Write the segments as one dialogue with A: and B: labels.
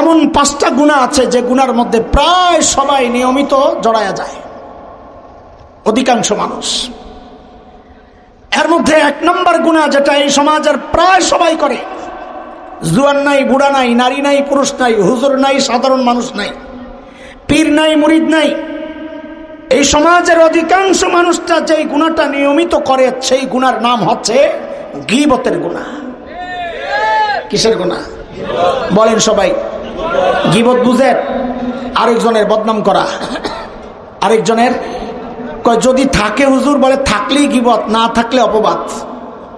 A: এমন পাঁচটা গুণা আছে যে গুণার মধ্যে প্রায় সবাই নিয়মিত জড়ায়া যায়। অধিকাংশ মানুষ। এর মধ্যে এক নম্বর গুণা যেটা এই সমাজের প্রায় সবাই করে। জুয়ান নাই, বুড়া নাই, নারী নাই, পুরুষ নাই, হুজুর নাই, সাধারণ মানুষ নাই, পীর নাই, মুরিদ নাই। এই সমাজের অধিকাংশ মানুষটা যেই গুণাটা নিয়মিত করে, সেই গুণার নাম হচ্ছে গিবতের গুণা। কিসের গুণা? বলেন সবাই। গিবত বুঝেন আরেকজনের বদনাম করা। আরেকজনের যদি থাকে হুজুর, বলে, থাকলেই গিবত, না থাকলে অপবাদ।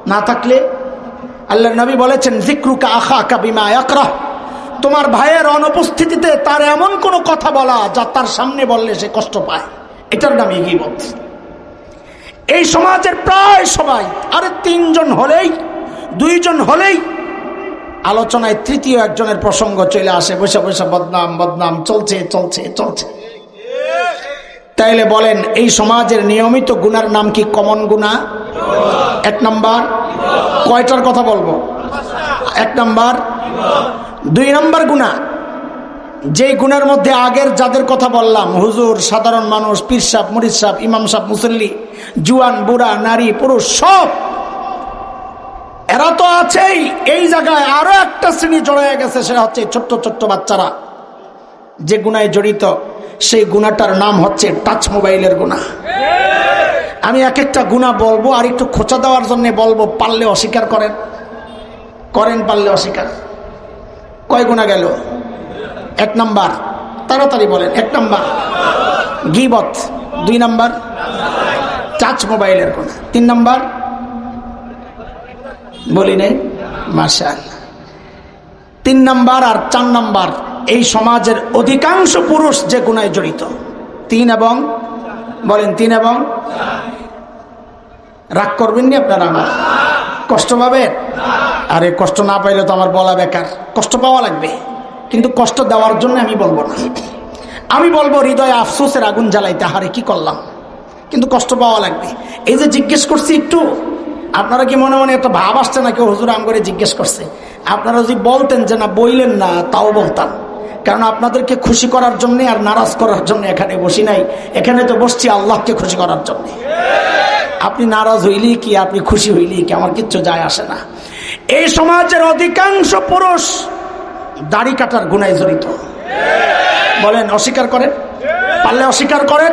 A: না থাকলে আল্লাহ নবী বলেছেন জিক্রুকা আখা কাবিমা একরাহ তোমার ভাইয়ের অনুপস্থিতিতে তার এমন কোনো কথা বলা যা তার সামনে বললে সে কষ্ট পায়। এটার নামই গিবত। এই সমাজের প্রায় সবাই, আরে তিনজন হলেই, দুইজন হলেই আলোচনায় তৃতীয় একজনের প্রসঙ্গ চলে আসে, বসে বসে বদনাম বদনাম, চলছে চলছে চলছে। তাইলে বলেন, এই সমাজের নিয়মিত গুনার নাম কি কমন গুণা? এক নাম্বার। কয়টার কথা বলব? এক নাম্বার। দুই নাম্বার গুণা। যে গুণের মধ্যে আগের যাদের কথা বললাম, হুজুর, সাধারণ মানুষ, পীর সাহ মরিদ সাহ ইমাম সাহ মুসল্লি, জুয়ান, বুড়া, নারী, পুরুষ, সব এরা তো আছেই। এই জায়গায় আরও একটা শ্রেণি জড়ায় গেছে, সেটা হচ্ছে ছোট্ট ছোট্ট বাচ্চারা। যে গুনায় জড়িত, সেই গুণাটার নাম হচ্ছে টাচ মোবাইলের গুণা। আমি এক একটা গুণা বলব, আর একটু খোঁচা দেওয়ার জন্য বলব, পারলে অস্বীকার করেন। করেন পারলে অস্বীকার। কয় গুণা গেল? এক নাম্বার। তাড়াতাড়ি বলেন, এক নাম্বার। গিবত, দুই নাম্বার। টাচ মোবাইলের গুণা। তিন নাম্বার। বলি নাই? মার্শাল তিন নাম্বার আর চার নাম্বার, এই সমাজের অধিকাংশ পুরুষ যে গুণায় জড়িত, তিন এবং, বলেন তিন এবং, রাগ করবেন নি আপনারা আমার? কষ্ট পাবেন? আরে কষ্ট না পাইলে তো আমার বলা বেকার। কষ্ট পাওয়া লাগবে, কিন্তু কষ্ট দেওয়ার জন্য আমি বলব না। আমি বলব হৃদয়ে আফসোসের আগুন জ্বালাইতে, হারে কি করলাম? কিন্তু কষ্ট পাওয়া লাগবে। এই যে জিজ্ঞেস করছি একটু আপনারা কি মনে মনে একটা ভাব আসছে না কেউ হুজুর আম করে জিজ্ঞেস করছে। আপনারা যদি বলতেন যে না, বইলেন না, তাও বলতাম। কারণ আপনাদেরকে খুশি করার জন্য আর নারাজ করার জন্য এখানে বসি নাই। এখানে তো বসছি আল্লাহকে খুশি করার জন্য। আপনি নারাজ হইলি কি, আপনি খুশি হইলি কি? আমার কিচ্ছু যায় আসে না। এই সমাজের অধিকাংশ পুরুষ দাড়ি কাটার গুণায় জড়িত। বলেন, অস্বীকার করেন? পারলে অস্বীকার করেন?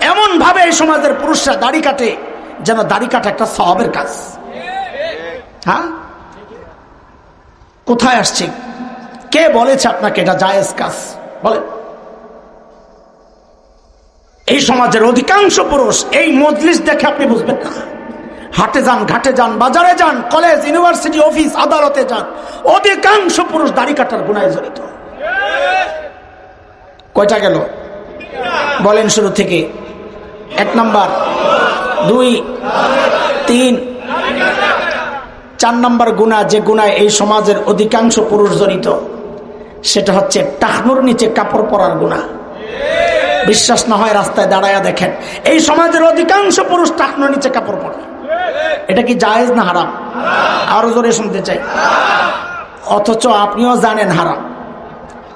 A: এমন ভাবে এই সমাজের পুরুষরা দাড়ি কাটে। যেন দাড়ি কাটা একটা সবের কাজ। হ্যাঁ? কোথায় আসছে? কে বলেছে আপনাকে এটা জায়েজ কাজ? বলেন। এই সমাজের অধিকাংশ পুরুষ এই মজলিস দেখে আপনি বুঝবেন না। হাটে যান, ঘাটে যান, বাজারে যান, কলেজ, ইউনিভার্সিটি, অফিস, আদালতে যান, অধিকাংশ পুরুষ দাড়ি কাটার গুণায় জড়িত। কয়টা গেল? বলেন শুরু থেকে। এক নাম্বার। দুই, তিন। চার নাম্বার গুণা, যে গুণায় এই সমাজের অধিকাংশ পুরুষ জড়িত, সেটা হচ্ছে টাকনুর নিচে কাপড় পরার গুণা। বিশ্বাস না হয় রাস্তায় দাঁড়ায়া দেখেন, এই সমাজের অধিকাংশ পুরুষ টাকনুর নিচে কাপড় পরে। এটা কি জায়েজ না হারাম? আরও জোরে শুনতে চাই। অথচ আপনিও জানেন হারাম।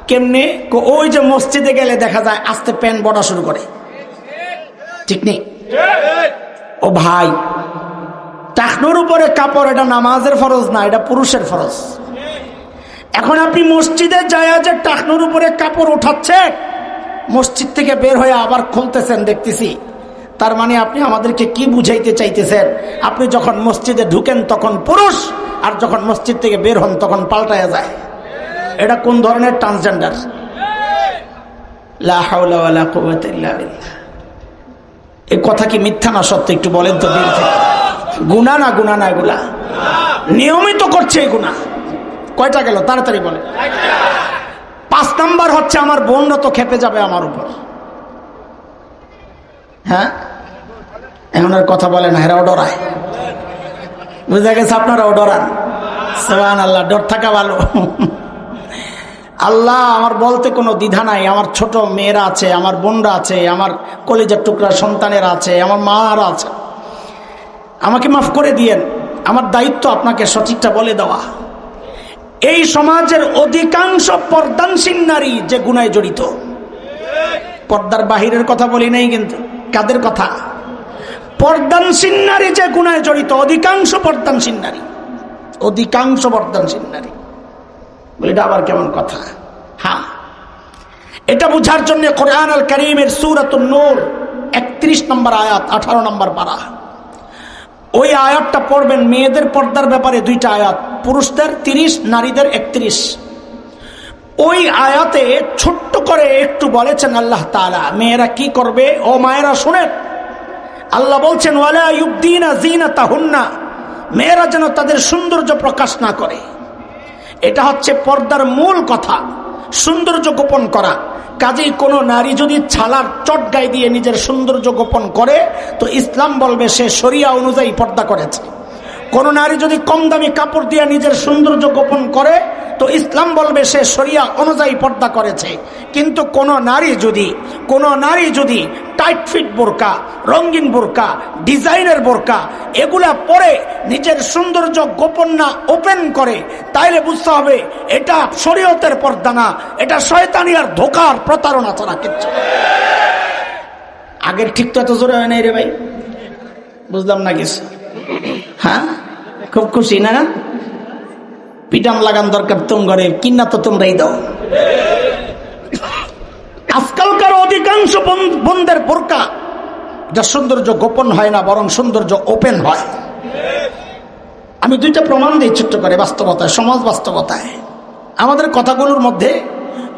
A: কেমনে? ওই যে মসজিদে গেলে দেখা যায় আস্তে প্যান্ট বড়া শুরু করে। ঠিক নেই। ও ভাই টাকনোর উপরে কাপড় এটা নামাজের ফরজ না এটা পুরুষের ফরজ। এখন আপনি মসজিদে যায় যে টাকনোর উপরে কাপড় উঠাচ্ছে মসজিদ থেকে বের হয়ে আবার খুলতেছেন দেখতেছি। তার মানে আপনি আমাদেরকে কি বুঝাইতে চাইতেছেন? আপনি যখন মসজিদে ঢুকেন তখন পুরুষ আর যখন মসজিদ থেকে বের হন তখন পাল্টায়া যায়। এটা কোন ধরনের ট্রান্সজেন্ডার এই কথা কি মিথ্যা না সত্য একটু বলেন তো দিন থেকে। গুণা না গুণা না এগুলা? নিয়মিত করছে এই গুণা। কয়টা গেল? তাড়াতাড়ি বলে পাঁচ নাম্বার হচ্ছে আমার বোনরা তো খেপে যাবে আমার উপর। হ্যাঁ? এখন আর কথা বলে না এরাও ডরায় বুঝা গেছে আপনারাও ডরান সেবান আল্লাহ ডর থাকা ভালো। আল্লাহ, আমার বলতে কোনো দ্বিধা নাই। আমার ছোট মেয়েরা আছে, আমার বোনরা আছে, আমার কলেজের টুকরা সন্তানেরা আছে, আমার মারা আছে। আমাকে মাফ করে দিয়েন। আমার দায়িত্ব আপনাকে সঠিকটা বলে দেওয়া। এই সমাজের অধিকাংশ পর্দানসীন নারী যে গুনায় জড়িত। পর্দার বাহিরের কথা বলি নাই কিন্তু, কাদের কথা? পর্দানসীন নারী যে গুনায় জড়িত, অধিকাংশ পর্দানসীন নারী। অধিকাংশ পর্দানসীন নারী। এটা আবার কেমন কথা? হ্যাঁ এটা বুঝার জন্য কোরআন আল করিমের সুরাতুল নূর, একত্রিশ নম্বর আয়াত, আঠারো নম্বর পারা। ওই আয়াতটা পড়বেন, মেয়েদের পর্দার ব্যাপারে দুইটা আয়াত, পুরুষদের তিরিশ, নারীদের একত্রিশ। ওই আয়াতে ছোট্ট করে একটু বলেছেন আল্লাহ তালা মেয়েরা কি করবে? ও মায়েরা, শুনেন। আল্লাহ বলছেন, ওয়ালা ইউদ্দিনা জিনা তাহুন্না মেয়েরা যেন তাদের সৌন্দর্য প্রকাশ না করে। এটা হচ্ছে পর্দার মূল কথা। সৌন্দর্য গোপন করা। কাজেই কোনো নারী যদি ছালার চট গায়ে দিয়ে নিজের সৌন্দর্য গোপন করে, তো ইসলাম বলবে সে সরিয়া অনুযায়ী পর্দা করেছে। কোন নারী যদি কম দামি কাপড় দিয়ে নিজের সৌন্দর্য গোপন করে তো ইসলাম বলবে সে শরিয়া অনুযায়ী পর্দা করেছে। কিন্তু কোন নারী যদি, কোন নারী যদি টাইট ফিট বোরকা, রঙিন বোরকা, ডিজাইনের বোরকা, এগুলা পরে নিজের সৌন্দর্য গোপন না ওপেন করে, তাইলে বুঝতে হবে এটা শরীয়তের পর্দা না, এটা শয়তানি আর ধোকার প্রতারণা ছাড়া কিচ্ছু আগের ঠিক তো এত জোরে হয় নাই রে ভাই? বুঝলাম না কিছু। হ্যাঁ? খুব খুশি না? পিটাম লাগান দরকার তুম ঘরে, কিনা তো তোমরাই দাও। আজকালকার অধিকাংশ বন- বোনদের বোরকা, যা সৌন্দর্য গোপন হয় না, বরং সৌন্দর্য ওপেন হয়। আমি দুইটা প্রমাণ দিই ছোট্ট করে বাস্তবতায়, সমাজ বাস্তবতায়। আমাদের কথাগুলোর মধ্যে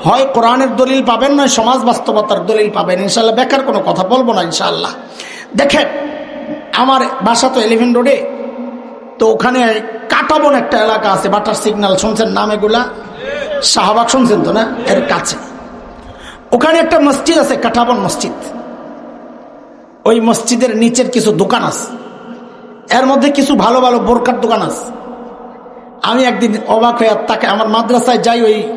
A: হয় কোরআনের দলিল পাবেন, নয় সমাজ বাস্তবতার দলিল পাবেন। ইনশাল্লাহ বেকার কোনো কথা বলব না ইনশাল্লাহ দেখেন, আমার বাসা তো এলিভেন রোডে তো ওখানে কাটাবন একটা এলাকা আছে, বাটার সিগন্যাল, শুনছেন নাম এগুলা? শাহবাগ শুনছেন তো না? এর কাছে। ওখানে একটা মসজিদ আছে, কাটাবন মসজিদ। ওই মসজিদের নিচের কিছু দোকান আছে। এর মধ্যে কিছু ভালো ভালো বোরকার দোকান আছে। আমি একদিন অবাক হয়ে তাকে আমার মাদ্রাসায় যাই, ওই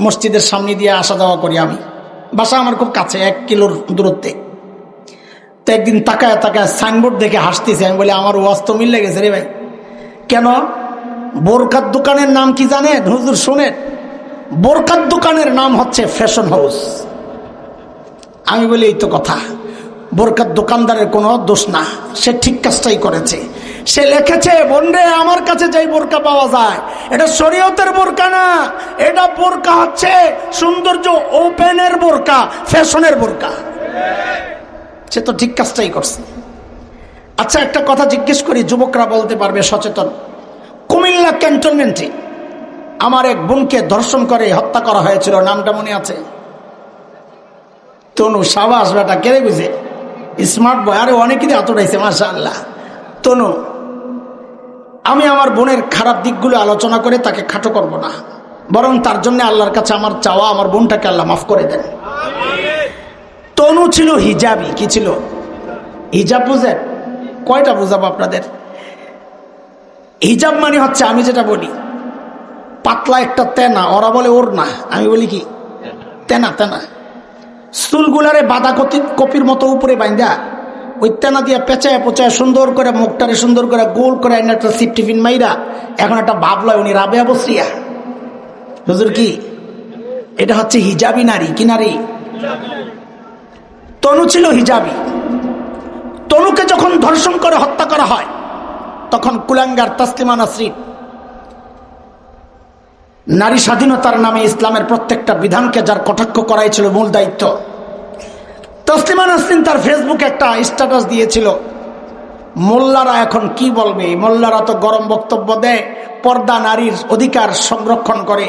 A: মসজিদের সামনে দিয়ে আসা যাওয়া করি আমি। বাসা আমার খুব কাছে, এক কিলোর দূরত্বে। তো একদিন তাকায় তাকায় সাইনবোর্ড দেখে হাসতেছি। আমি বলি, আমার ওয়াজ তো মিলে গেছে রে ভাই। কেন? বোরকার দোকানের নাম কি জানেন? হুজুর শোনেন। বোরকার দোকানের নাম হচ্ছে ফ্যাশন হাউস। আমি বলি, এই তো কথা। বোরকার দোকানদারের কোনো দোষ না। সে ঠিক কাজটাই করেছে। সে লিখেছে বন্ডে আমার কাছে যেই বোরকা পাওয়া যায়, এটা শরীয়তের বোরকা না। এটা বোরকা হচ্ছে সৌন্দর্য ওপেনের বোরকা, ফ্যাশনের বোরকা। সে তো ঠিক কাজটাই করছে। আচ্ছা একটা কথা জিজ্ঞেস করি, যুবকরা বলতে পারবে সচেতন। কুমিল্লা ক্যান্টনমেন্টে আমার এক বোনকে ধর্ষণ করে হত্যা করা হয়েছিল। নামটা মনে আছে? তনু সাবাস বেটা কেড়ে বুঝে? Smart boy. আরে অনেকেরই হাত উঠাইছে মাসা আল্লাহ তনু, আমি আমার বোনের খারাপ দিকগুলো আলোচনা করে তাকে খাটো করব না। বরং তার জন্য আল্লাহর কাছে আমার চাওয়া, আমার বোনটাকে আল্লাহ মাফ করে দেন। তনু ছিল হিজাবি। কি ছিল? হিজাব বুঝেন? কয়টা বুঝাবো আপনাদের? হিজাব মানে হচ্ছে আমি যেটা বলি, পাতলা একটা তেনা, ওরা বলে ওর না আমি বলি কি? তেনা তেনা। চুলগুলারে বাঁধা কপি কপির মতো উপরে বাইন্দা, ওই তেনা দিয়ে পেঁচায় পচায় সুন্দর করে মুখটারে সুন্দর করে গোল করে এনে একটা সিপ টিফিন মাইরা, এখন একটা ভাবলয় উনি রাবেয়া বসরিয়া হুজুর কি? এটা হচ্ছে হিজাবি নারী, কি নারী? তনু ছিল হিজাবি। তনুকে যখন ধর্ষণ করে, হত্যা করা হয় তখন কুলাঙ্গার তাসলিমা নাসরিন নারী স্বাধীনতার নামে ইসলামের প্রত্যেকটা বিধানকে যার কটাক্ষ করাই ছিল মূল দায়িত্ব। তসলিমা নাসরিন তার ফেসবুকে একটা স্ট্যাটাস দিয়েছিল, মোল্লারা এখন কি বলবে? মোল্লারা তো গরম বক্তব্য দেয়, পর্দা নারীর অধিকার সংরক্ষণ করে,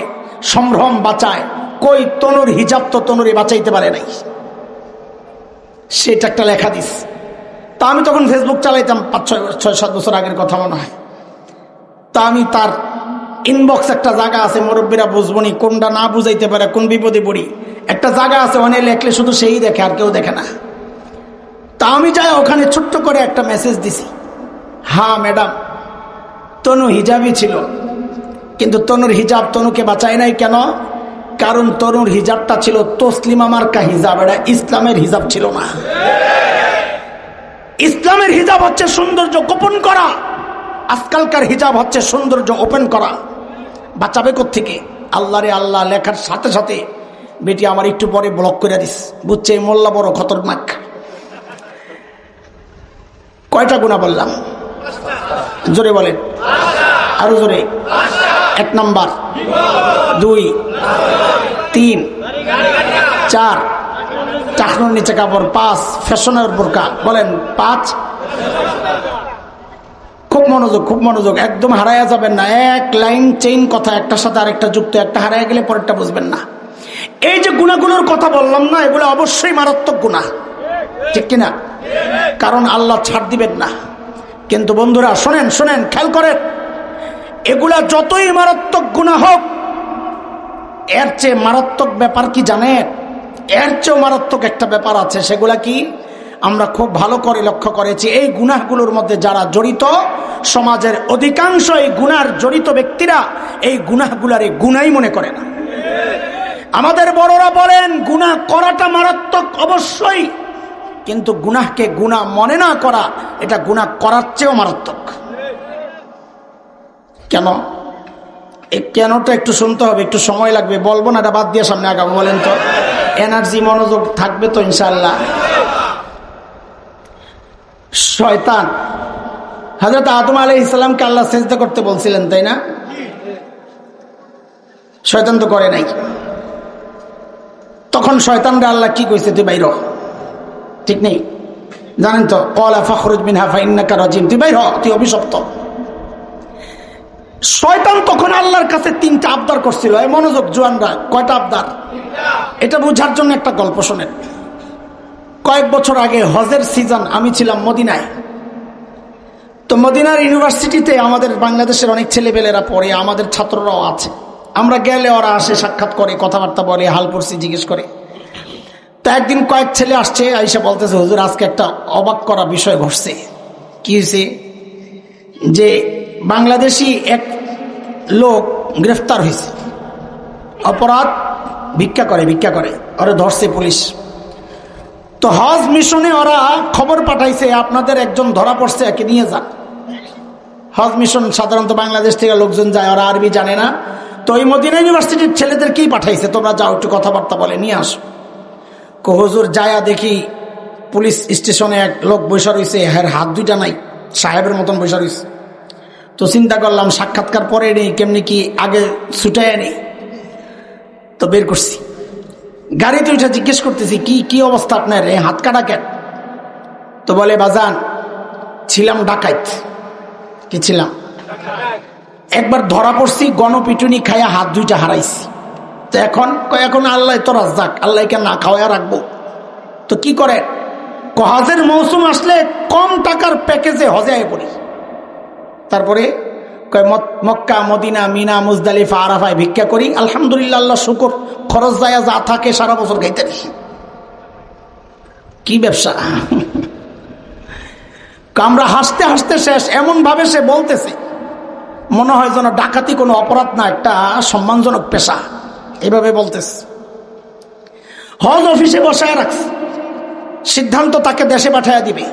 A: সম্ভ্রম বাঁচায়। কই তনুর হিজাব তো তনুরে বাঁচাইতে পারে নাই। সেটা একটা লেখা দিস তা আমি তখন ফেসবুক চালাইতাম পাঁচ, ছয় ছয়, সাত বছর আগের কথা মনে হয়। তা আমি তার ইনবক্স একটা জায়গা আছে, মুরব্বীরা বুঝবনি কোনটা না বুঝাইতে পারে, কোন বিপদে পড়ি। একটা জায়গা আছে অনেক লেখলে শুধু সেই দেখে, আর কেউ দেখে না। তা আমি যাই, ওখানে ছোট্ট করে একটা মেসেজ দিছি। হ্যাঁ ম্যাডাম তনু হিজাবই ছিল। কিন্তু তনুর হিজাব তনুকে বাঁচায় নাই কেন? কারণ তনুর হিজাবটা ছিল তসলিমা মার্কা হিজাব, এটা ইসলামের হিজাব ছিল না। ইসলামের হিজাব হচ্ছে সৌন্দর্য গোপন করা। আজকালকার হিজাব হচ্ছে সৌন্দর্য ওপেন করা। বাঁচাবে থেকে আল্লাহ রে আল্লাহ লেখার সাথে সাথে বেটি আমার একটু পরে ব্লক করে দিস। বুঝছে মোল্লা বড় খতরনাক। কয়টা গুণা বললাম? জোরে বলেন। আরও জোরে। এক নাম্বার। দুই। তিন। চার। চাকরির নিচে কাপড়, পাঁচ, ফ্যাশনের বোরকা বলেন, পাঁচ? খুব মনোযোগ খুব মনোযোগ, একদম হারাইয়া যাবেন না। এক লাইন চেইন কথা, একটার সাথে আরেকটা যুক্ত, একটা হারাইয়া গেলে পরেরটা বুঝবেন না। এই যে গুণাগুলোর কথা বললাম না, এগুলো অবশ্যই মারাত্মক গুণা। ঠিক কিনা? কারণ আল্লাহ ছাড় দিবেন না। কিন্তু বন্ধুরা, শোনেন শোনেন, খেয়াল করেন। এগুলা যতই মারাত্মক গুণা হোক, এর চেয়ে মারাত্মক ব্যাপার কি জানেন? এর চেয়েও মারাত্মক একটা ব্যাপার আছে, সেগুলা কি আমরা খুব ভালো করে লক্ষ্য করেছি। এই গুনাহগুলোর মধ্যে যারা জড়িত, সমাজের অধিকাংশ এই গুনার জড়িত ব্যক্তিরা এই গুনাহগুলার এই গুনাই মনে করে না। আমাদের বড়রা বলেন, গুনাহ করাটা মারাত্মক অবশ্যই, কিন্তু গুনাহকে গুনাহ মনে না করা, এটা গুনাহ করার চেয়েও মারাত্মক। কেন? কেনটা একটু শুনতে হবে, একটু সময় লাগবে, বলব না, এটা বাদ দিয়ে সামনে আগাবো, বলেন তো। এনার্জি মনোযোগ থাকবে তো ইনশাল্লাহ শয়তান। হাজরত আদম আলী ইসলামকে আল্লাহ সেজদা করতে বলছিলেন, তাই না? শয়তান তো করে নাই। তখন শয়তানরা আল্লাহ কি কইছে, তুই বাইর। ঠিক নেই? জানেন তো? কলা ফখরুজ বিন হাফা ইন্নাকা রাজিম। তুই বাইর তুই অভিশপ্ত। শয়তান তখন আল্লাহর কাছে তিনটা আবদার করছিল। এই মনোযোগ, জোয়ানরা, কয়টা আবদার? এটা বোঝার জন্য একটা গল্প শোনেন। কয়েক বছর আগে হজের সিজন, আমি ছিলাম মদিনায়। তো মদিনার ইউনিভার্সিটিতে আমাদের বাংলাদেশের অনেক ছেলেপেলেরা পড়ে, আমাদের ছাত্ররাও আছে। আমরা গেলে ওরা আসে, সাক্ষাৎ করে, কথাবার্তা বলে হালপুরসি জিজ্ঞেস করে। তা একদিন কয়েক ছেলে আসছে, আইসা বলতেছে, হুজুর, আজকে একটা অবাক করা বিষয় ঘটছে। কি হয়েছে যে বাংলাদেশি এক লোক গ্রেফতার হয়েছে অপরাধ ভিক্ষা করে ভিক্ষা করে। ওরা ধরছে পুলিশ। তো হজ মিশনে ওরা খবর পাঠাইছে, আপনাদের একজন ধরা পড়ছে, একে নিয়ে যান। হজ মিশন সাধারণত বাংলাদেশ থেকে লোকজন যায়, ওরা আরবি জানে না। তো ওই মদিনা ইউনিভার্সিটির ছেলেদেরকেই পাঠাইছে? তোমরা যাও, একটু কথাবার্তা বলে, নিয়ে আসো। কো হুজুর, যায়া দেখি পুলিশ স্টেশনে এক লোক বৈশা রয়েছে হ্যার হাত দুইটা নাই, সাহেবের মতন বৈশা রয়েছে তো চিন্তা করলাম, সাক্ষাৎকার পরে নেই, কেমনি কি আগে ছুটাইয়া নেই। তো বের করছি। গাড়িতে উঠে জিজ্ঞেস করতেছি, কি কি অবস্থা আপনার? এই হাত কাটা কেন? তো বলে, বাজান, ছিলাম ডাকাইত। কি ছিলাম? একবার ধরা পড়ছি, গণপিটুনি খাইয়া হাত দুইটা হারাইছি। তো এখন এখন আল্লাহ তো রাজ্জাক, আল্লাহকে না খাওয়া রাখব। তো কি করে হজের মৌসুম আসলে কম টাকার প্যাকেজে হজে পড়ি। তারপরে মক্কা, মদিনা, মিনা, মুজদালিফা, আরাফায় ভিক্ষা করি। আলহামদুলিল্লাহ, আল্লাহ শুকর। খরচ যায় যা থাকে সারা বছর খাইতে কি ব্যবসা? আমরা হাসতে হাসতে শেষ এমন ভাবে সে বলতেছে। মনে হয় যেন ডাকাতি কোনো অপরাধ না, একটা সম্মানজনক পেশা। এভাবে বলতেছে। হজ অফিসে বসায় রাখছে। সিদ্ধান্ত তাকে দেশে পাঠাইয়া দিবে।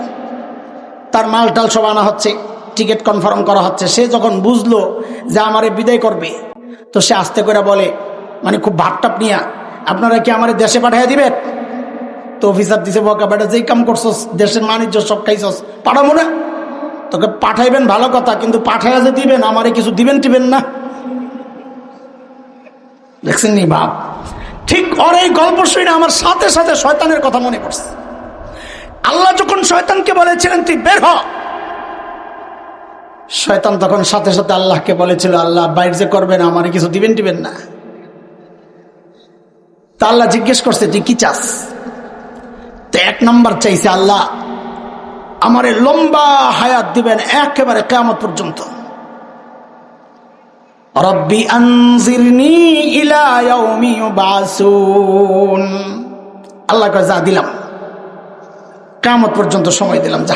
A: তার মাল টাল সব আনা হচ্ছে। টিকিট কনফার্ম করা হচ্ছে। সে যখন বুঝলো যে আমারে বিদায় করবে, তো সে আস্তে করে বলে মানে খুব ভাবটাপ নিয়া, আপনারা কি আমার দেশে পাঠাইয়া দিবেন? তো অফিসার দিছে, বকা বেটা, যেই কাম করছস, দেশের বাণিজ্য সব খাইছস, পাঠাবো না। তোকে পাঠাইবেন ভালো কথা, কিন্তু পাঠাইয়া যে দিবেন, আমারে কিছু দিবেন টিবেন না। দেখছেন নি বাপ? ঠিক ওর এই গল্প শুনে আমার সাথে সাথে শয়তানের কথা মনে পড়ছে। আল্লাহ যখন শয়তানকে বলেছিলেন, তুই বের হ। শয়তান তখন সাথে সাথে আল্লাহকে বলেছিল, আল্লাহ, বাইর যে করবেন, আমার কিছু দিবেন টিবেন না। তা আল্লাহ জিজ্ঞেস করছে তুই কি চাস? তো এক নম্বর চাইছে, আল্লাহ, আমারে লম্বা হায়াত দিবেন একেবারে কেমন পর্যন্ত। আল্লাহ যা দিলাম কামত পর্যন্ত সময় দিলাম, যা।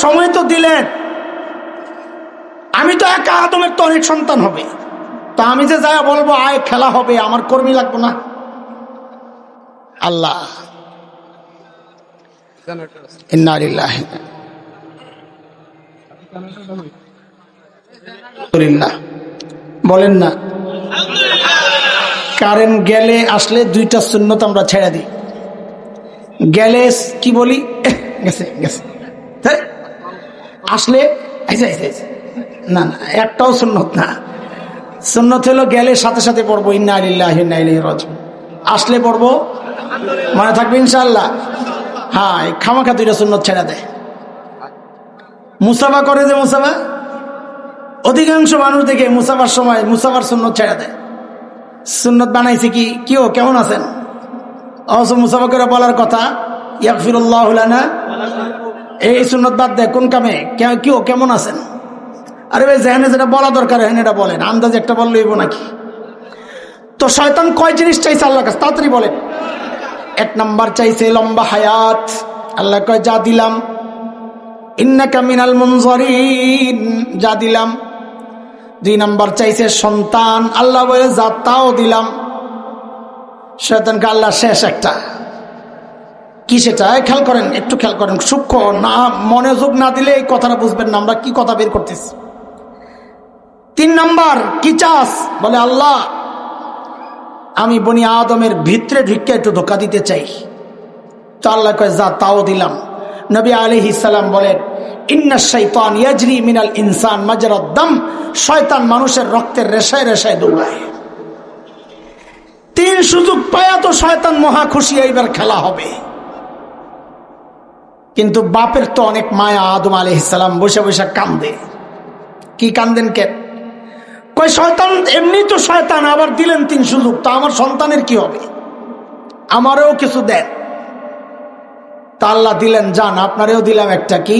A: সময় তো দিলেন। আমি তো একা আদমের তো অনেক সন্তান হবে। তা আমি যে যা বলব, আয়, খেলা হবে, আমার কর্মী লাগবো না। আল্লাহ। বলেন না। কারেন্ট গেলে আসলে দুইটা শূন্যত আমরা ছেড়ে দিই। গেলে কি বলি? গেছে গেছে? আসলে। না না, একটাও সুন্নত না। সুন্নত হলো গেলে সাথে সাথে পড়ব, ইন্না আলিল্লাহ ইন্না রাজিউন। আসলে পড়ব, মনে থাকবে ইনশাল্লাহ হ্যাঁ খামাখা দুইটা সুন্নত ছেড়ে দেয়। মুসাফা করে যে মুসাফা? অধিকাংশ মানুষ দেখে মুসাফার সময় মুসাফার সুন্নত ছেড়ে দেয়। সুন্নত বানাইছে কি? কিও কেমন আছেন? অবশ্য মুসাফা করে বলার কথা ইয়াকফিরুল্লাহ এই সুন্নত বাদ দেয় কোন কামে? কে- কিও কেমন আছেন? আরে ভাই, যেখানে যেটা বলা দরকার হেন এটা বলেন। আন্দাজ একটা বললেই নাকি? তো শয়তান কয় জিনিস চাইছে আল্লাহ কাছে? তাড়াতাড়ি বলেন। এক নাম্বার চাইছে লম্বা হায়াত। আল্লাহ কয়, যা দিলাম, ইন্নাকা মিনাল মুনজারিন। যা দিলাম। দুই নাম্বার চাইছে সন্তান। আল্লাহ বলে, যা তাও দিলাম। শয়তানকে আল্লাহ শেষ একটা। কি সেটা? খেয়াল করেন, একটু খেয়াল করেন, সূক্ষ্ম না মনোযোগ না দিলে এই কথাটা বুঝবেন না, আমরা কি কথা বের করতেছি? তিন নাম্বার, কি চাস? বলে, আল্লাহ, আমি বনি আদমের ভিতরে ঢুকে একটু ধোকা দিতে চাই। তো আল্লাহ কয়, যা, তাও দিলাম। নবী সালাম বলেন, ইন্না শৈতান ইয়াজরি মিনাল ইনসান মাজরাদ্দাম শয়তান মানুষের রক্তের রেশায় রেশায় দৌড়ায়। তিন সুযোগ পায়া তো শয়তান মহা খুশি, এইবার খেলা হবে। কিন্তু বাপের তো অনেক মায়া আদম আলহিসাল্লাম বসে বসে কান্দে কি কান্দেন কে কই শয়তান এমনি তো শয়তান আবার দিলেন তিন সুযোগ তো আমার সন্তানের কি হবে আমারও কিছু দেন তা আল্লাহ দিলেন যান আপনারেও দিলাম একটা কি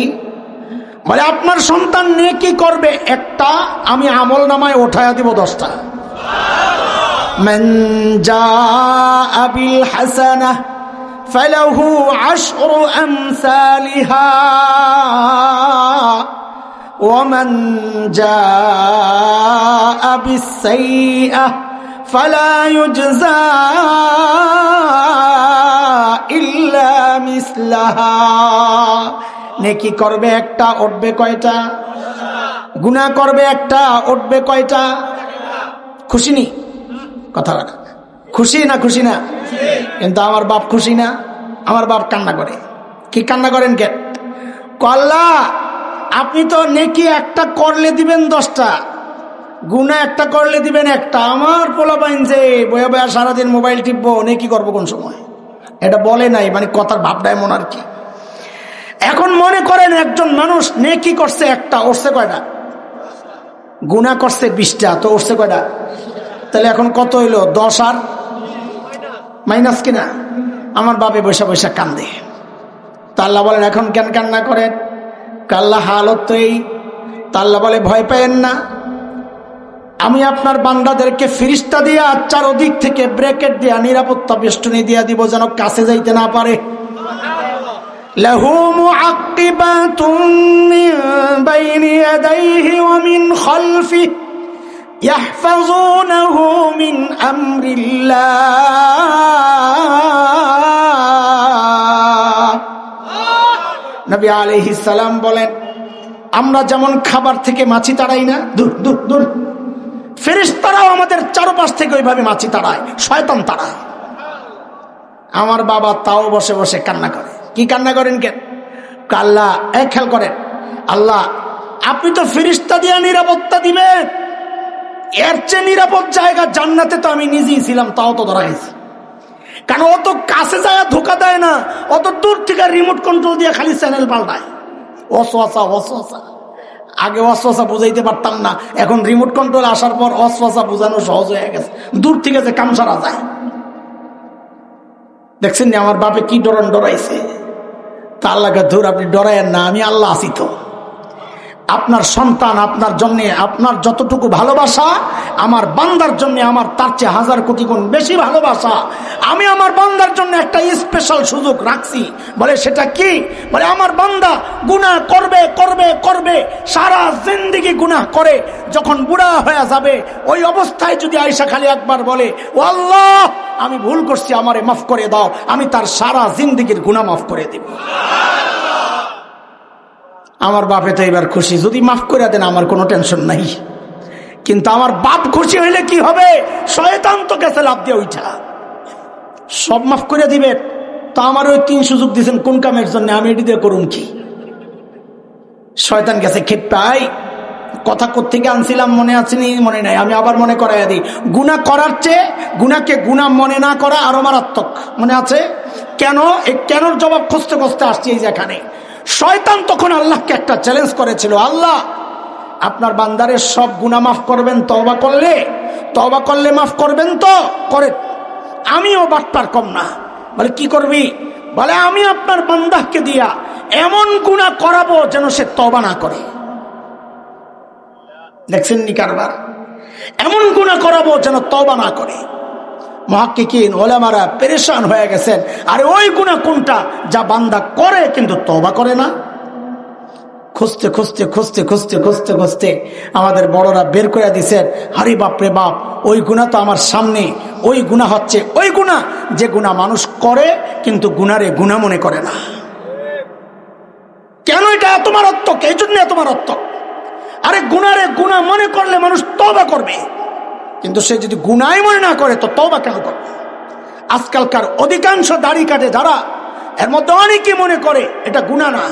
A: বলে আপনার সন্তান নিয়ে কি করবে একটা আমি আমল নামায় ওঠায়া দিব দশটা من جاء بالحسنة فله عشر أمثالها ومن جاء بالسيئة فلا يجزى إلا مثلها নেকি করবে একটা উঠবে কয়টা গুনাহ করবে একটা উঠবে কয়টা খুশি নি কথা বলা খুশি না খুশি না? কিন্তু আমার বাপ খুশি না, আমার বাপ কান্না করে। কি কান্না করেন কে? কল্লা আপনি তো নেকি একটা করলে দিবেন দশটা গুনা একটা করলে দিবেন একটা। আমার পোলা পাইন যে বয়া বয়া সারাদিন মোবাইল টিপবো, নেকি করব কোন সময়? এটা বলে নাই মানে কথার ভাবটা এমন আর কি। এখন মনে করেন একজন মানুষ নেকি করছে একটা উঠছে কয়টা? গুনা করছে বিশটা, তো উঠছে কয়টা? তাহলে এখন কত হইল? দশ আর? মাইনাস কিনা আমার বাপে বৈশা বৈশা কান্দে তা আল্লাহ বলেন এখন কেন কান্না করেন কাল্লা হালত তো এই তা আল্লাহ বলে ভয় পাইয়েন না আমি আপনার বান্দাদেরকে ফিরিস্তা দিয়া চারোদিক থেকে ব্রেকেট দিয়া নিরাপত্তা বেষ্টনী দিয়া দিব যেন কাছে যাইতে না পারে له معقبات من بين يديه ومن خلفه يحفظونه من أمر الله নবী আলাইহিস সালাম বলেন আমরা যেমন খাবার থেকে মাছি তাড়াই না দূর দূর দূর ফেরেশতারাও আমাদের চারপাশ থেকে ওইভাবে মাছি তাড়ায় শয়তান তাড়ায় আমার বাবা তাও বসে বসে কান্না করে কি কান্না করেন কেন কাল্লা এক খেয়াল করেন আল্লাহ আপনি তো ফিরিস্তা দিয়া নিরাপত্তা দিবেন এর চেয়ে নিরাপদ জায়গা জান্নাতে তো আমি নিজেই ছিলাম, তাও তো ধরা গেছি। কারণ অত কাছে যায় ধোকা দেয় না, অত দূর থেকে রিমোট কন্ট্রোল দিয়ে খালি চ্যানেল পাল্টায়। অসওয়াসা অসওয়াসা আগে অসওয়াসা বুঝাইতে পারতাম না, এখন রিমোট কন্ট্রোল আসার পর অসওয়াসা বোঝানো সহজ হয়ে গেছে। দূর থেকে যে কাম সারা যায়। দেখছেন আমার বাপে কি ডরন ডরাইছে? তা আল্লাহকে ধর, আপনি ডরায়েন না, আমি আল্লাহ আসি তো। আপনার সন্তান আপনার জন্য, আপনার যতটুকু ভালোবাসা, আমার বান্দার জন্য আমার তার চেয়ে হাজার কোটি গুণ বেশি ভালোবাসা। আমি আমার বান্দার জন্য একটা স্পেশাল সুযোগ রাখছি। বলে, সেটা কি? বলে, আমার বান্দা গুনাহ করবে করবে করবে, সারা জিন্দিগি গুনাহ করে। যখন বুড়া হয়ে যাবে, ওই অবস্থায় যদি আয়সা খালি একবার বলে ও আল্লাহ, আমি ভুল করছি, আমারে মাফ করে দাও, আমি তার সারা জিন্দিগির গুনাহ মাফ করে দেব। আমার বাপে তো এবার খুশি। যদি মাফ করে দেন, আমার কোনো টেনশন নাই। কিন্তু আমার বাপ খুশি হইলে কি হবে? শয়তান তো গেছে লাভ দিয়ে ওইটা সব মাফ করে দিবেন। তো আমার ওই তিন সুযোগ দিয়েছেন, কোন কামের জন্য? আমি এটি দিয়ে করুন কি? শয়তান গেছে খেপাই কথা কোথেকে আনছিলাম মনে আছেনি মনে নাই। আমি আবার মনে করাই দিই। গুণা করার চেয়ে গুণাকে গুণা মনে না করা আরও মারাত্মক। মনে আছে? কেন? এই কেনর জবাব খুঁজতে খুঁজতে আসছি এই যেখানে শয়তান তখন আল্লাহকে একটা চ্যালেঞ্জ করেছিল, আল্লাহ, আপনার বান্দারের সব গুণা মাফ করবেন তবা করলে? তবা করলে মাফ করবেন তো? করে আমিও বাটপার কম না। বলে, কি করবি? বলে, আমি আপনার বান্দাহকে দিয়া এমন গুণা করাবো যেন সে তবা না করে। দেখছেন নি কারবার? এমন গুণা করাবো যেন তবা না করে। মহাক্কিকিন, ওলামারা পেরেশান হয়ে গেছেন। আরে ওই গুণা কোনটা? যা বান্দা করে কিন্তু তবা করে না। খুঁজতে খুঁজতে খুঁজতে খুঁজতে খুঁজতে খুঁজতে আমাদের বড়রা বের করে দিছেন। হারি বাপরে বাপ, ওই গুণা তো আমার সামনে। ওই গুণা হচ্ছে ওই গুণা। যে গুণা মানুষ করে কিন্তু গুণারে গুণা মনে করে না। কেন এটা এত মারাত্মক? এই জন্য এত মারাত্মক। আরে গুণারে গুণা মনে করলে মানুষ তবা করবে। কিন্তু সে যদি গুনাই মনে না করে, তো তবা কেন করবে আজকালকার অধিকাংশ দাড়ি কাটে যারা, এর মধ্যে অনেকে মনে করে, এটা গুণা না,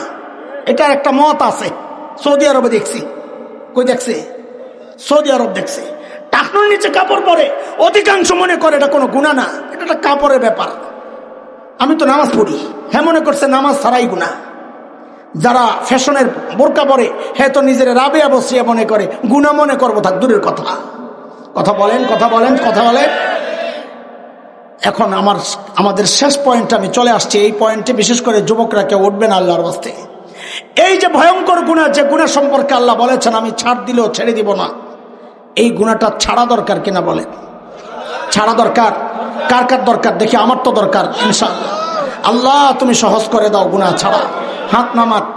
A: এটা একটা মত আছে। সৌদি আরবে দেখছি। কই দেখছে? সৌদি আরব দেখছে। টাকনুর নিচে কাপড় পরে, অধিকাংশ মনে করে এটা কোনো গুণা না, এটা একটা কাপড়ের ব্যাপার। আমি তো নামাজ পড়ি হ্যাঁ মনে করছে নামাজ ছাড়াই গুণা যারা ফ্যাশনের বোরকা পরে হ্যাঁ তো নিজের রাবেয়া বসিয়া মনে করে গুণা মনে করব, থাক, দূরের কথা। কথা বলেন কথা বলেন কথা বলেন। এখন আমার, আমাদের শেষ পয়েন্ট আমি চলে আসছি। এই পয়েন্টে বিশেষ করে যুবকরা কেউ উঠবে না আল্লাহর বাস্তে এই যে ভয়ঙ্কর গুণা, যে গুণা সম্পর্কে আল্লাহ বলেছেন, আমি ছাড় দিলেও ছেড়ে দিব না। এই গুণাটা ছাড়া দরকার কিনা বলেন? ছাড়া দরকার? কার কার দরকার? দেখি, আমার তো দরকার, ইনশাআল্লাহ। আল্লাহ, তুমি সহজ করে দাও গুণা ছাড়া। হাত নামাত।